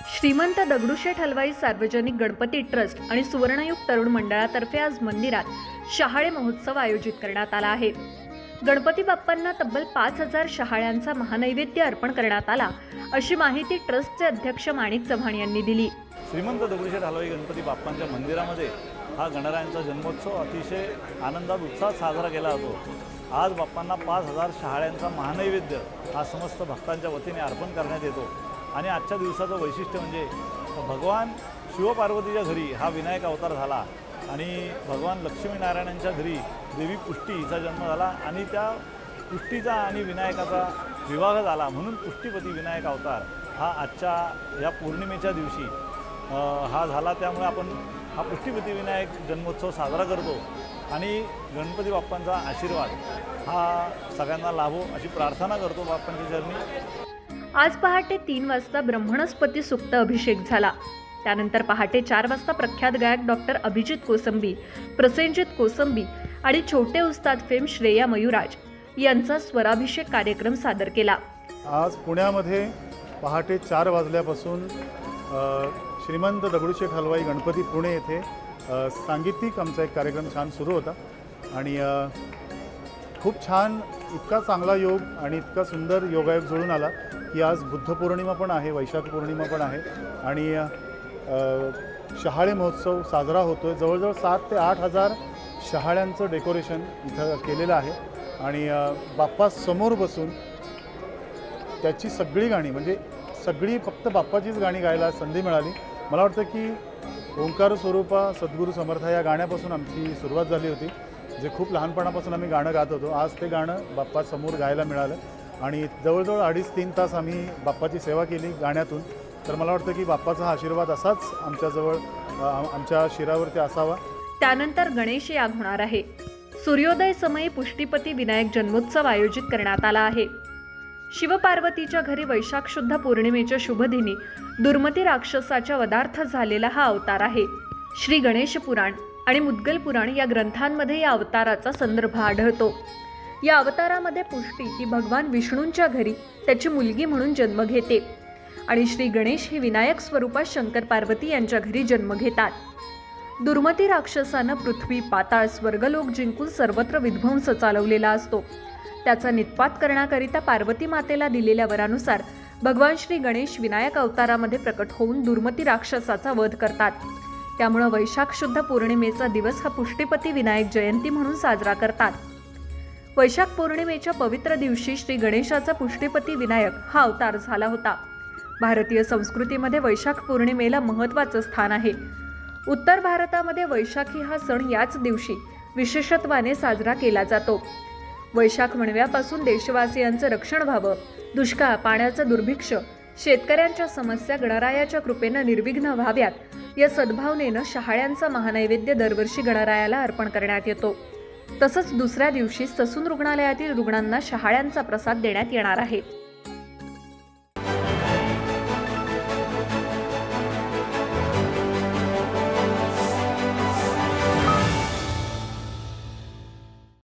श्रीमंत दगडूशेठ हलवाई सार्वजनिक गणपती ट्रस्ट आणि सुवर्णयुग तरुण मंडळातर्फे आज मंदिरात शहाळे महोत्सव आयोजित करण्यात आला आहे. गणपती बाप्पांना तब्बल पाच हजार शहाळ्यांचा महानैवेद्य अर्पण करण्यात आला अशी माहिती ट्रस्टचे अध्यक्ष माणिक चव्हाण यांनी दिली. श्रीमंत दगडूशेठ हलवाई गणपती बाप्पांच्या मंदिरामध्ये हा गणरायांचा जन्मोत्सव अतिशय आनंदात उत्साहात साजरा केला जातो. आज बाप्पांना पाच हजार शहाळ्यांचा महानैवेद्य हा समस्त भक्तांच्या वतीने अर्पण करण्यात येतो. आणि आजच्या दिवसाचं वैशिष्ट्य म्हणजे भगवान शिवपार्वतीच्या घरी हा विनायक अवतार झाला. आणि भगवान लक्ष्मीनारायणांच्या घरी देवी पुष्टी हिचा जन्म झाला आणि त्या पुष्टीचा आणि विनायकाचा विवाह झाला. म्हणून पुष्टीपती विनायक अवतार हा आजच्या या पौर्णिमेच्या दिवशी हा झाला. त्यामुळे आपण हा पुष्टीपती विनायक जन्मोत्सव साजरा करतो. आणि गणपती बाप्पांचा आशीर्वाद हा सगळ्यांना लाभो अशी प्रार्थना करतो बाप्पांच्या चरणी आज पहाटे तीन वाजता ब्रह्मणस्पती सुक्त अभिषेक झाला. त्यानंतर पहाटे चार वाजता प्रख्यात गायक डॉक्टर अभिजित कोसंबी प्रसेनजित कोसंबी आणि छोटे उस्ताद फेम श्रेया मयुराज यांचा स्वराभिषेक कार्यक्रम सादर केला. आज पुण्यामध्ये पहाटे चार वाजल्यापासून श्रीमंत दगडूशेठ हलवाई गणपती पुणे येथे सांगीतिक आमचा एक कार्यक्रम छान सुरू होता. आणि खूप छान इतका चांगला योग आणि इतका सुंदर योगायोग जुळून आला की आज बुद्ध पौर्णिमा पण आहे वैशाख पौर्णिमा पण आहे आणि शहाळे महोत्सव साजरा होतो आहे जवळजवळ सात ते आठ हजार शहाळ्यांचं डेकोरेशन इथं केलेलं आहे आणि बाप्पा समोर बसून त्याची सगळी गाणी म्हणजे सगळी फक्त बाप्पाचीच गाणी गायला संधी मिळाली. मला वाटतं की ओंकार स्वरूपा सद्गुरू समर्थ या गाण्यापासून आमची सुरुवात झाली होती. जे खूप लहानपणापासून आम्ही गाणं गात होतो आज ते गाणं बाप्पासमोर गायला मिळालं. आणि जवळजवळ अडीच तीन तास आम्ही बाप्पाची सेवा केली गाण्यातून. तर मला वाटतं की बाप्पाचा हा आशीर्वाद असाच आमच्याजवळ आमच्या शिरावरती असावा. त्यानंतर गणेश याग होणार आहे. सूर्योदय समयी पुष्टीपती विनायक जन्मोत्सव आयोजित करण्यात आला आहे. शिवपार्वतीच्या घरी वैशाख शुद्ध पौर्णिमेच्या शुभदिनी दुर्मती राक्षसाच्या वदार्थ झालेला हा अवतार आहे. श्री गणेश पुराण. आणि मुद्गल पुराण या ग्रंथांमध्ये या अवताराचा संदर्भ आढळतो. या अवतारामध्ये पुष्टी ही भगवान विष्णूंच्या घरी त्याची मुलगी म्हणून जन्म घेते. आणि श्री गणेश हे विनायक स्वरूपात शंकर पार्वती यांच्या घरी जन्म घेतात. दुर्मती राक्षसानं पृथ्वी पाताळ स्वर्गलोक जिंकून सर्वत्र विध्वंस चालवलेला असतो. त्याचा नितपात करण्याकरिता पार्वती मातेला दिलेल्या वरानुसार भगवान श्री गणेश विनायक अवतारामध्ये प्रकट होऊन दुर्मती राक्षसाचा वध करतात. त्यामुळं वैशाख शुद्ध पौर्णिमेचा दिवस हा पुष्टीपती विनायक जयंती म्हणून साजरा करतात. वैशाख पौर्णिमेच्या पवित्र दिवशी श्री गणेशाचा पुष्टीपती विनायक हा अवतार झाला होता. भारतीय संस्कृतीमध्ये वैशाख पौर्णिमेला महत्त्वाचं स्थान आहे. उत्तर भारतामध्ये वैशाखी हा सण याच दिवशी विशेषत्वाने साजरा केला जातो. वैशाख म्हणव्यापासून देशवासियांचं रक्षण व्हावं दुष्काळ पाण्याचं दुर्भिक्ष शेतकऱ्यांच्या समस्या गणरायाच्या कृपेनं निर्विघ्न व्हाव्यात या सद्भावनेनं शहाळ्यांचा महानैवेद्य दरवर्षी गणरायाला अर्पण करण्यात येतो. तसंच दुसऱ्या दिवशी ससून रुग्णालयातील रुग्णांना शहाळ्यांचा प्रसाद देण्यात येणार आहे.